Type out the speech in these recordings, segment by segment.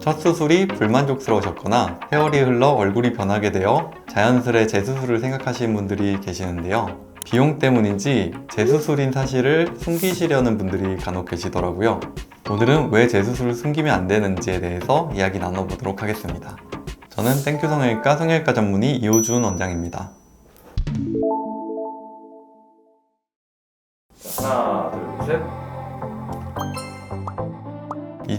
첫 수술이 불만족스러우셨거나 세월이 흘러 얼굴이 변하게 되어 자연스레 재수술을 생각하시는 분들이 계시는데요. 비용 때문인지 재수술인 사실을 숨기시려는 분들이 간혹 계시더라고요. 오늘은 왜 재수술을 숨기면 안 되는지에 대해서 이야기 나눠보도록 하겠습니다. 저는 땡큐 성형외과 성형외과 전문의 이호준 원장입니다. 하나, 둘, 셋.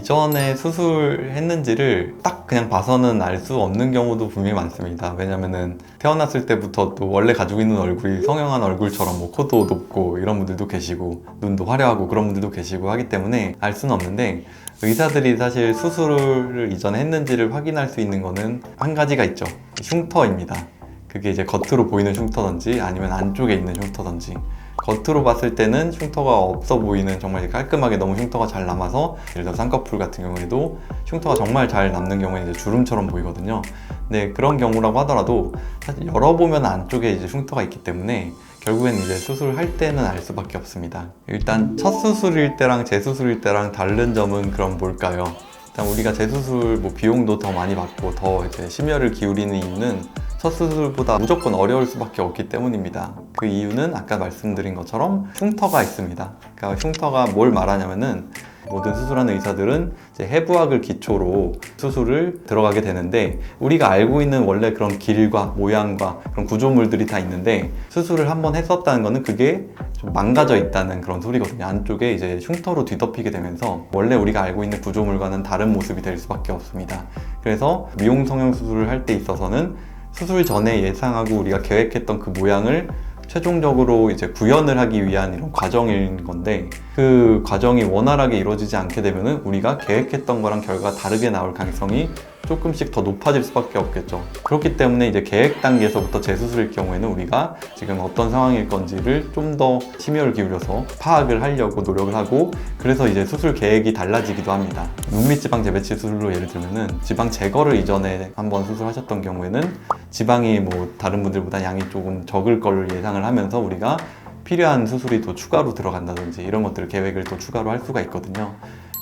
이전에 수술했는지를 딱 그냥 봐서는 알 수 없는 경우도 분명히 많습니다. 왜냐면은 태어났을 때부터 또 원래 가지고 있는 얼굴이 성형한 얼굴처럼 뭐 코도 높고 이런 분들도 계시고 눈도 화려하고 그런 분들도 계시고 하기 때문에 알 수는 없는데 의사들이 사실 수술을 이전에 했는지를 확인할 수 있는 거는 한 가지가 있죠. 흉터입니다. 그게 이제 겉으로 보이는 흉터든지 아니면 안쪽에 있는 흉터든지 겉으로 봤을 때는 흉터가 없어 보이는 정말 깔끔하게 너무 흉터가 잘 남아서 예를 들어 쌍꺼풀 같은 경우에도 흉터가 정말 잘 남는 경우에 이제 주름처럼 보이거든요. 네 그런 경우라고 하더라도 사실 열어보면 안쪽에 이제 흉터가 있기 때문에 결국엔 이제 수술할 때는 알 수밖에 없습니다. 일단 첫 수술일 때랑 재수술일 때랑 다른 점은 그럼 뭘까요? 일단 우리가 재수술 뭐 비용도 더 많이 받고 더 이제 심혈을 기울이는 이유는 첫 수술보다 무조건 어려울 수밖에 없기 때문입니다. 그 이유는 아까 말씀드린 것처럼 흉터가 있습니다. 그러니까 흉터가 뭘 말하냐면은 모든 수술하는 의사들은 해부학을 기초로 수술을 들어가게 되는데 우리가 알고 있는 원래 그런 길과 모양과 그런 구조물들이 다 있는데 수술을 한번 했었다는 거는 그게 좀 망가져 있다는 그런 소리거든요. 안쪽에 이제 흉터로 뒤덮이게 되면서 원래 우리가 알고 있는 구조물과는 다른 모습이 될 수밖에 없습니다. 그래서 미용 성형 수술을 할 때 있어서는 수술 전에 예상하고 우리가 계획했던 그 모양을 최종적으로 이제 구현을 하기 위한 이런 과정인 건데 그 과정이 원활하게 이루어지지 않게 되면은 우리가 계획했던 거랑 결과가 다르게 나올 가능성이 조금씩 더 높아질 수밖에 없겠죠. 그렇기 때문에 이제 계획 단계에서부터 재수술일 경우에는 우리가 지금 어떤 상황일 건지를 좀 더 심혈을 기울여서 파악을 하려고 노력을 하고 그래서 이제 수술 계획이 달라지기도 합니다. 눈밑 지방 재배치 수술로 예를 들면은 지방 제거를 이전에 한번 수술하셨던 경우에는 지방이 뭐 다른 분들보다 양이 조금 적을 걸 예상을 하면서 우리가 필요한 수술이 또 추가로 들어간다든지 이런 것들을 계획을 또 추가로 할 수가 있거든요.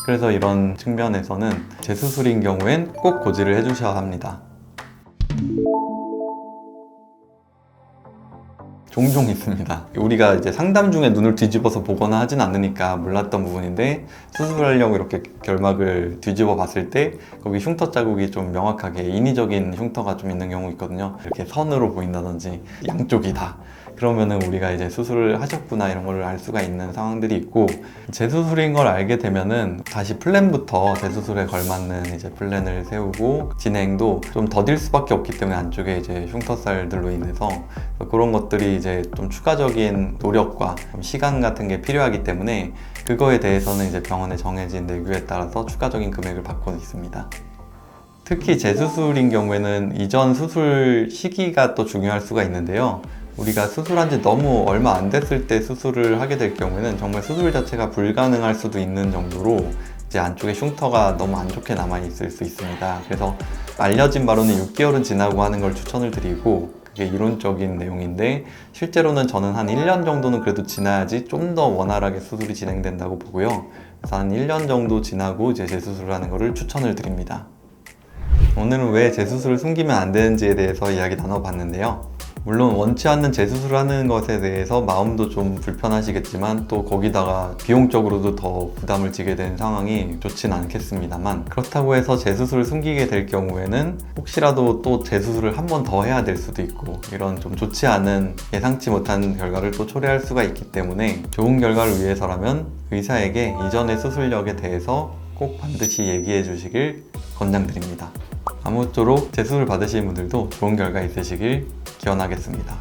그래서 이런 측면에서는 재수술인 경우엔 꼭 고지를 해주셔야 합니다. 종종 있습니다. 우리가 이제 상담 중에 눈을 뒤집어서 보거나 하진 않으니까 몰랐던 부분인데 수술하려고 이렇게 결막을 뒤집어 봤을 때 거기 흉터 자국이 좀 명확하게 인위적인 흉터가 좀 있는 경우 있거든요. 이렇게 선으로 보인다든지 양쪽이 다. 그러면은 우리가 이제 수술을 하셨구나 이런 걸 알 수가 있는 상황들이 있고 재수술인 걸 알게 되면은 다시 플랜부터 재수술에 걸맞는 이제 플랜을 세우고 진행도 좀 더딜 수밖에 없기 때문에 안쪽에 이제 흉터살들로 인해서 그런 것들이 이제 좀 추가적인 노력과 좀 시간 같은 게 필요하기 때문에 그거에 대해서는 이제 병원에 정해진 내규에 따라서 추가적인 금액을 받고 있습니다. 특히 재수술인 경우에는 이전 수술 시기가 또 중요할 수가 있는데요. 우리가 수술한 지 너무 얼마 안 됐을 때 수술을 하게 될 경우에는 정말 수술 자체가 불가능할 수도 있는 정도로 이제 안쪽에 흉터가 너무 안 좋게 남아 있을 수 있습니다. 그래서 알려진 바로는 6개월은 지나고 하는 걸 추천을 드리고 그게 이론적인 내용인데 실제로는 저는 한 1년 정도는 그래도 지나야지 좀 더 원활하게 수술이 진행된다고 보고요. 그래서 한 1년 정도 지나고 이제 재수술을 하는 거를 추천을 드립니다. 오늘은 왜 재수술을 숨기면 안 되는지에 대해서 이야기 나눠봤는데요. 물론 원치 않는 재수술을 하는 것에 대해서 마음도 좀 불편하시겠지만 또 거기다가 비용적으로도 더 부담을 지게 된 상황이 좋진 않겠습니다만 그렇다고 해서 재수술을 숨기게 될 경우에는 혹시라도 또 재수술을 한 번 더 해야 될 수도 있고 이런 좀 좋지 않은 예상치 못한 결과를 또 초래할 수가 있기 때문에 좋은 결과를 위해서라면 의사에게 이전의 수술력에 대해서 꼭 반드시 얘기해 주시길 권장드립니다. 아무쪼록 재수술 받으시는 분들도 좋은 결과 있으시길 기원하겠습니다.